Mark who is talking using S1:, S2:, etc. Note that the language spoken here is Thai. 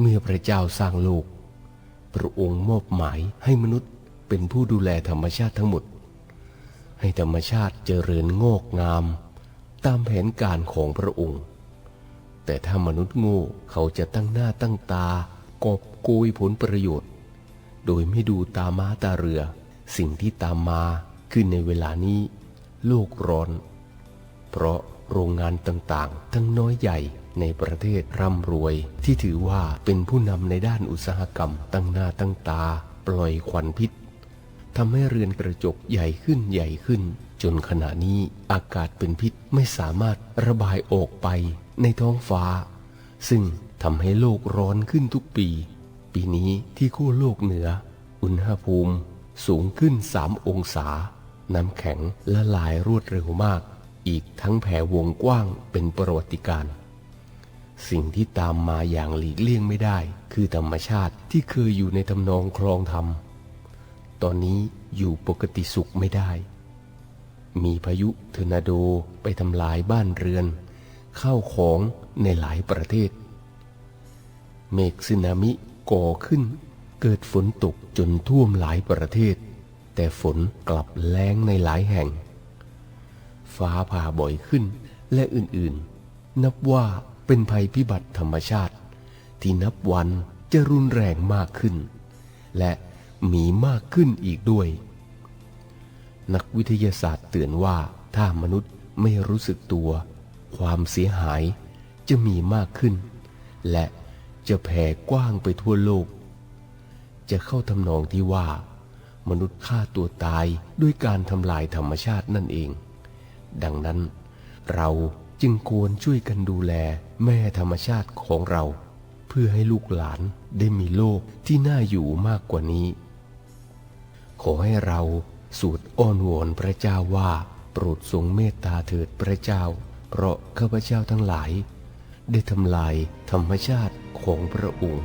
S1: เมื่อพระเจ้าสร้างโลก พระองค์มอบหมายให้มนุษย์เป็นผู้ดูแลธรรมชาติทั้งหมด ให้ธรรมชาติเจริญงอกงาม ตามแผนการของพระองค์ แต่ถ้ามนุษย์โง่เขาจะตั้งหน้าตั้งตากอบโกยผลประโยชน์ โดยไม่ดูตาม้าตาเรือ สิ่งที่ตามมาคือในเวลานี้ โลกร้อน เพราะโรงงานต่างๆ ทั้งน้อยใหญ่ ในประเทศร่ำรวย ที่ถือว่าเป็นผู้นำในด้านอุตสาหกรรมตั้งหน้าตั้งตา ปล่อยควันพิษทำให้เรือนกระจกใหญ่ขึ้นใหญ่ขึ้น จนขณะนี้อากาศเป็นพิษไม่สามารถระบายออกไปในท้องฟ้า ซึ่งทำให้โลกร้อนขึ้นทุกปี ปีนี้ที่ขั้วโลกเหนือ อุณหภูมิสูงขึ้น 3 องศา น้ำแข็งละลายรวดเร็วมาก อีกทั้งแผ่วงกว้างเป็นประวัติการณ์ สิ่งที่ตามมาอย่างหลีกเลี่ยงไม่ได้ คือธรรมชาติที่เคยอยู่ในทำนองคลองธรรม ตอนนี้อยู่ปกติสุขไม่ได้ มีพายุเทอร์นาโดไปทำลายบ้านเรือนเข้าของในหลายประเทศ เมฆสึนามิก่อขึ้น เกิดฝนตกจนท่วมหลายประเทศ แต่ฝนกลับแล้งในหลายแห่ง ฟ้าผ่าบ่อยขึ้นและอื่นๆ นับว่า เป็นภัยพิบัติธรรมชาติ ที่นับวันจะรุนแรงมากขึ้น และมีมากขึ้นอีกด้วย นักวิทยาศาสตร์เตือนว่าถ้ามนุษย์ไม่รู้สึกตัว ความเสียหายจะมีมากขึ้น และจะแผ่กว้างไปทั่วโลก จะเข้าทำนองที่ว่า มนุษย์ฆ่าตัวตายด้วยการทำลายธรรมชาตินั่นเอง ดังนั้นเรา จึงควรช่วยกันดูแลแม่ธรรมชาติของเรา เพื่อให้ลูกหลานได้มีโลกที่น่าอยู่มากกว่านี้ ขอให้เราสวดอ้อนวอนพระเจ้าว่าโปรดทรงเมตตาเถิดพระเจ้า เพราะข้าพเจ้าทั้งหลาย ได้ทำลายธรรมชาติของพระองค์